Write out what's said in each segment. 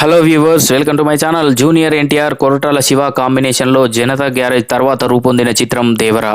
Hello viewers welcome to my channel junior NTR Koratala Siva కాంబినేషన్లో Janatha garage తర్వాత రూపొందిన చిత్రం దేవరా.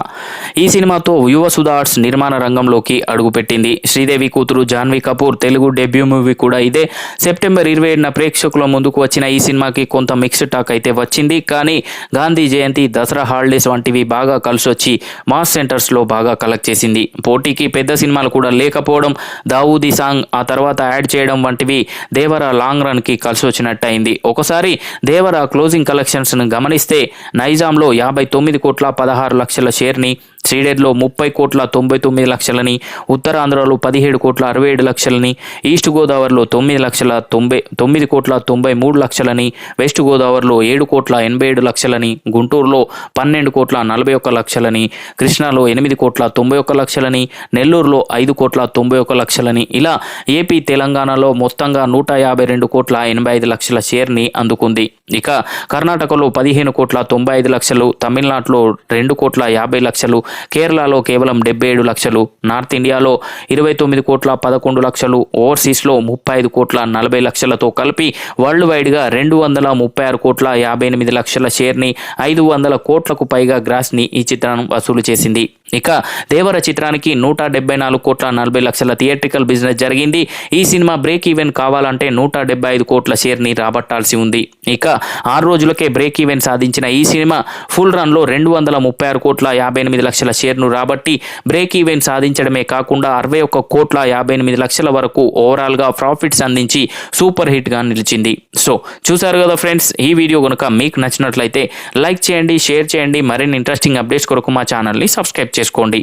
ఈ సినిమాతో యువ సుధా ఆర్ట్స్ నిర్మాణ రంగంలోకి అడుగుపెట్టింది. శ్రీదేవి కూతురు జాన్వీ కపూర్ తెలుగు డెబ్యూ మూవీ కూడా ఇదే. సెప్టెంబర్ ఇరవై ఏడున ప్రేక్షకుల ముందుకు వచ్చిన ఈ సినిమాకి కొంత మిక్స్డ్ టాక్ అయితే వచ్చింది. కానీ గాంధీ జయంతి దసరా హాలిడేస్ వంటివి బాగా కలిసొచ్చి మాస్ సెంటర్స్లో బాగా కలెక్ట్ చేసింది. పోటీకి పెద్ద సినిమాలు కూడా లేకపోవడం దావూదీ సాంగ్ ఆ తర్వాత యాడ్ చేయడం వంటివి దేవరా లాంగ్ రన్కి కలిసి వచ్చినట్టు అయింది ఒకసారి దేవర క్లోజింగ్ కలెక్షన్స్ను గమనిస్తే నైజాంలో యాభై తొమ్మిది కోట్ల పదహారు లక్షల షేర్ని సీడెడ్లో ముప్పై కోట్ల తొంభై తొమ్మిది లక్షలని ఉత్తరాంధ్రలో పదిహేడు కోట్ల అరవై ఏడు లక్షలని ఈస్ట్ గోదావరిలో తొమ్మిది లక్షల తొంభై తొమ్మిది కోట్ల తొంభై మూడు లక్షలని వెస్ట్ గోదావరిలో ఏడు కోట్ల ఎనభై ఏడు లక్షలని గుంటూరులో పన్నెండు కోట్ల నలభై ఒక్క లక్షలని కృష్ణాలో ఎనిమిది కోట్ల తొంభై ఒక్క లక్షలని నెల్లూరులో ఐదు కోట్ల తొంభై ఒక్క లక్షలని ఇలా ఏపీ తెలంగాణలో మొత్తంగా నూట యాభై రెండు కోట్ల ఎనభై ఐదు లక్షల షేర్ని అందుకుంది. ఇక కర్ణాటకలో పదిహేను కోట్ల తొంభై ఐదు లక్షలు తమిళనాడులో రెండు కోట్ల యాభై లక్షలు కేరళలో కేవలం డెబ్బై ఏడు లక్షలు నార్త్ ఇండియాలో ఇరవై తొమ్మిది కోట్ల పదకొండు లక్షలు ఓవర్సీస్లో ముప్పై ఐదు కోట్ల నలభై లక్షలతో కలిపి వరల్డ్ వైడ్గా రెండు వందల ముప్పై ఆరు కోట్ల యాభై ఎనిమిది లక్షల షేర్ని ఐదు వందల కోట్లకు పైగా గ్రాస్ని ఈ చిత్రం వసూలు చేసింది. ఇక దేవర చిత్రానికి నూట డెబ్బై నాలుగు కోట్ల నలభై లక్షల థియేట్రికల్ బిజినెస్ జరిగింది. ఈ సినిమా బ్రేక్ ఈవెన్ కావాలంటే నూట డెబ్బై ఐదు కోట్ల షేర్ని రాబట్టాల్సి ఉంది. ఇక ఆరు రోజులకే బ్రేక్ ఈవెన్ సాధించిన ఈ సినిమా ఫుల్ రన్లో రెండు వందల ముప్పై ఆరు కోట్ల యాభై ఎనిమిది లక్షల షేర్ను రాబట్టి బ్రేక్ ఈవెన్ సాధించడమే కాకుండా అరవై ఒక్క కోట్ల యాభై ఎనిమిది లక్షల వరకు ఓవరాల్గా ప్రాఫిట్స్ అందించి సూపర్ హిట్గా నిలిచింది. సో చూసారు కదా ఫ్రెండ్స్ ఈ వీడియో కనుక మీకు నచ్చినట్లయితే లైక్ చేయండి షేర్ చేయండి మరిన్ని ఇంట్రెస్టింగ్ అప్డేట్స్ కొరకు మా ఛానల్ని సబ్స్క్రైబ్ చేసుకోండి.